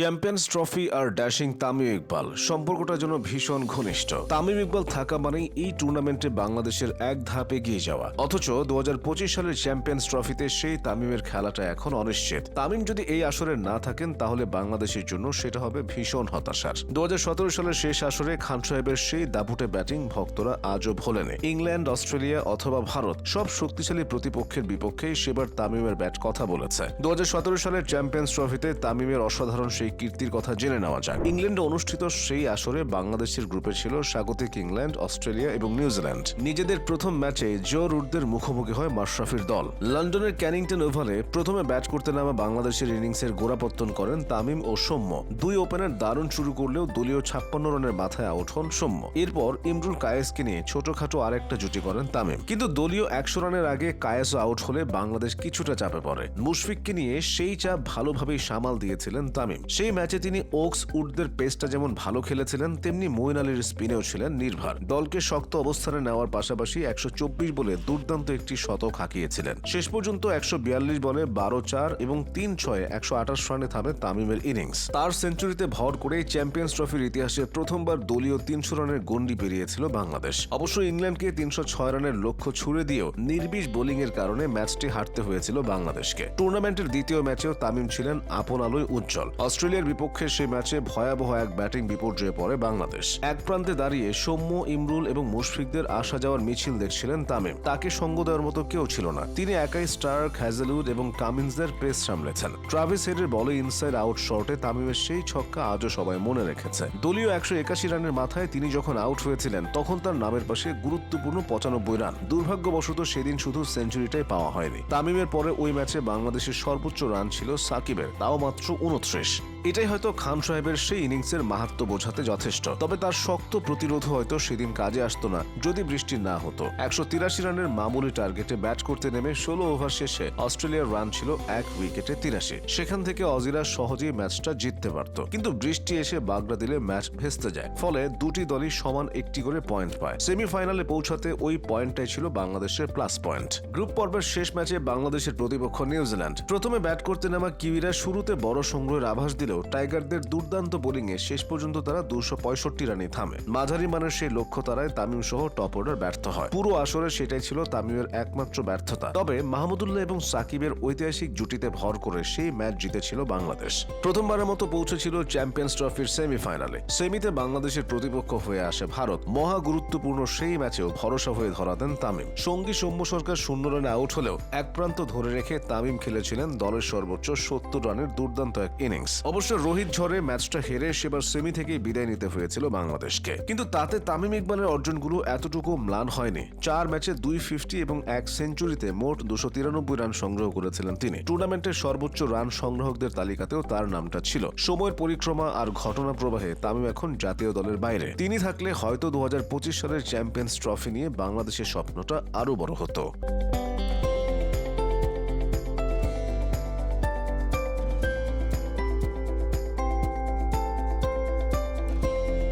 Champions trophy আর dashing Tamim Iqbal. সম্পর্কটা যেন ভীষণ ঘনিষ্ঠ। তামিম ইকবাল থাকা মানেই এই টুর্নামেন্টে বাংলাদেশের এক ধাপ এগিয়ে যাওয়া। অথচ দুহাজার পঁচিশ সালের চ্যাম্পিয়ন্স ট্রফিতে সেই তামিমের খেলাটা এখন অনিশ্চিত। তামিম যদি এই আসরে না থাকেন, তাহলে বাংলাদেশের জন্য সেটা হবে ভীষণ হতাশার। দুহাজার সতেরো সালের শেষ আসরে খান সাহেবের সেই দাপুটে ব্যাটিং ভক্তরা আজও ভোলেনি। ইংল্যান্ড, অস্ট্রেলিয়া অথবা ভারত সব শক্তিশালী প্রতিপক্ষের বিপক্ষেই সেবার তামিমের ব্যাট কথা বলেছে। দু হাজার সতেরো সালের চ্যাম্পিয়ন্স ট্রফিতে তামিমের অসাধারণ সেই কীর্তির কথা জেনে নেওয়া যাক। ইংল্যান্ডে অনুষ্ঠিত সেই আসরে বাংলাদেশের গ্রুপে ছিল স্বাগতিক ইংল্যান্ড, অস্ট্রেলিয়া এবং নিউজিল্যান্ড। নিজেদের প্রথম ম্যাচে জো রুটদের মুখোমুখি হয় মাশরাফির দল। লন্ডনের ক্যানিংটন ওভালে প্রথমে ব্যাট করতে নামা বাংলাদেশের ইনিংসের গোড়াপত্তন করেন তামিম ও সৌম্য। দুই ওপেনার দারুণ শুরু করলেও দলীয় ছাপ্পান্ন রানের মাথায় আউট হন সৌম্য। এরপর ইমরুল কায়েসকে নিয়ে ছোটখাটো আরেকটা জুটি করেন তামিম। কিন্তু দলীয় একশো রানের আগে কায়েসও আউট হলে বাংলাদেশ কিছুটা চাপে পড়ে। মুশফিককে নিয়ে সেই চাপ ভালোভাবেই সামাল দিয়েছিলেন তামিম। সেই ম্যাচে তিনি ওক্স উডদের পেসটা যেমন ভালো খেলেছিলেন, তেমনি মইন আলীর স্পিনেও ছিলেন নির্ভর। দলকে শক্ত অবস্থানে নেওয়ার পাশাপাশি একশো চব্বিশ বলে দুর্দান্ত একটি শতক হাঁকিয়েছিলেন। শেষ পর্যন্ত একশো বিয়াল্লিশ বলে বারো চার এবং তিন ছয়ে একশো আঠাশ রানে থামে তামিমের ইনিংস। তার সেঞ্চুরিতে ভর করে চ্যাম্পিয়ন্স ট্রফির ইতিহাসে প্রথমবার দলীয় তিনশো রানের গন্ডি পেরিয়েছিল বাংলাদেশ। অবশ্য ইংল্যান্ডকে তিনশো ছয় রানের লক্ষ্য ছুড়ে দিয়েও নির্বিষ বোলিং এর কারণে ম্যাচটি হারতে হয়েছিল বাংলাদেশকে। টুর্নামেন্টের দ্বিতীয় ম্যাচেও তামিম ছিলেন আপন আলোয় উজ্জ্বল। অস্ট্রেলিয়ার বিপক্ষে সেই ম্যাচে ভয়াবহ এক ব্যাটিং বিপর্যয়ে পড়ে বাংলাদেশ। এক প্রান্তে দাঁড়িয়ে সৌম্য, ইমরুল এবং মুশফিকদের আসা যাওয়ার মিছিল দেখছিলেন তামিম। তাকে সঙ্গ দেওয়ার মতো কেউ ছিল না। তিনি একাই স্টার্ক, হ্যাজেলউড এবং কামিন্সদের পেস সামলেছেন। ট্রাভিস হেডের বলে ইনসাইড আউট শর্টে তামিমের সেই ছক্কা আজও সবাই মনে রেখেছে। দলীয় একশো একাশি রানের মাথায় তিনি যখন আউট হয়েছিলেন, তখন তার নামের পাশে গুরুত্বপূর্ণ পঁচানব্বই রান। দুর্ভাগ্যবশত সেদিন শুধু সেঞ্চুরিটাই পাওয়া হয়নি। তামিমের পরে ওই ম্যাচে বাংলাদেশের সর্বোচ্চ রান ছিল সাকিবের, তাও মাত্র উনত্রিশ। এটাই হয়তো খান সাহেবের সেই ইনিংসের মাহাত্ম বোঝাতে যথেষ্ট। তবে তার শক্ত প্রতিরোধ হয়তো সেদিন কাজে আসতো না, যদি বৃষ্টি না হতো। একশো তিরাশি রানের মামুলি টার্গেটে ব্যাট করতে নেমে ষোলো ওভার শেষে অস্ট্রেলিয়ার রান ছিল এক উইকেটে তিরাশি। সেখান থেকে অজিরা সহজেই ম্যাচটা জিততে পারত। কিন্তু বৃষ্টি এসে বাগড়া দিলে ম্যাচ ভেস্তে যায়। ফলে দুটি দলই সমান একটি করে পয়েন্ট পায়। সেমিফাইনালে পৌঁছাতে ওই পয়েন্টটাই ছিল বাংলাদেশের প্লাস পয়েন্ট। গ্রুপ পর্বের শেষ ম্যাচে বাংলাদেশের প্রতিপক্ষ নিউজিল্যান্ড। প্রথমে ব্যাট করতে নামা কিউইরা শুরুতে বড় সংগ্রহের আভাস দিলেও টাইগারদের দুর্দান্ত বোলিংয়ে শেষ পর্যন্ত তারা দুশো পঁয়ষট্টি রানে থামে। মাঝারি মানের সেই লক্ষ্য তারায় তামিম সহ টপ অর্ডার ব্যর্থ হয়। পুরো আসরে সেটাই ছিল তামিমের একমাত্র ব্যর্থতা। তবে মাহমুদুল্লাহ এবং সাকিবের ঐতিহাসিক জুটিতে ভর করে সেই ম্যাচ জিতেছিল বাংলাদেশ। প্রথমবারের মতো পৌঁছেছিল চ্যাম্পিয়ন্স ট্রফির সেমিফাইনালে। সেমিতে বাংলাদেশের প্রতিপক্ষ হয়ে আসে ভারত। মহা গুরুত্বপূর্ণ সেই ম্যাচেও ভরসা হয়ে ধরা দেন তামিম। সঙ্গী সৌম্য সরকার শূন্য রানে আউট হলেও এক প্রান্ত ধরে রেখে তামিম খেলেছিলেন দলের সর্বোচ্চ সত্তর রানের দুর্দান্ত এক ইনিংস অবশ্য রোহিত ঝড়ে ম্যাচটা হেরে সেবার সেমি থেকেই বিদায় নিতে হয়েছিল বাংলাদেশকে। কিন্তু তাতে তামিম ইকবালের অর্জনগুলো এতটুকু ম্লান হয়নি। চার ম্যাচে দুই ফিফটি এবং এক সেঞ্চুরিতে মোট দুশো তিরানব্বই রান সংগ্রহ করেছিলেন তিনি। টুর্নামেন্টের সর্বোচ্চ রান সংগ্রাহকদের তালিকাতেও তার নামটা ছিল। সময়ের পরিক্রমা আর ঘটনা প্রবাহে তামিম এখন জাতীয় দলের বাইরে। তিনি থাকলে হয়তো দু হাজার পঁচিশ সালের চ্যাম্পিয়ন্স ট্রফি নিয়ে বাংলাদেশের স্বপ্নটা আরও বড় হতো।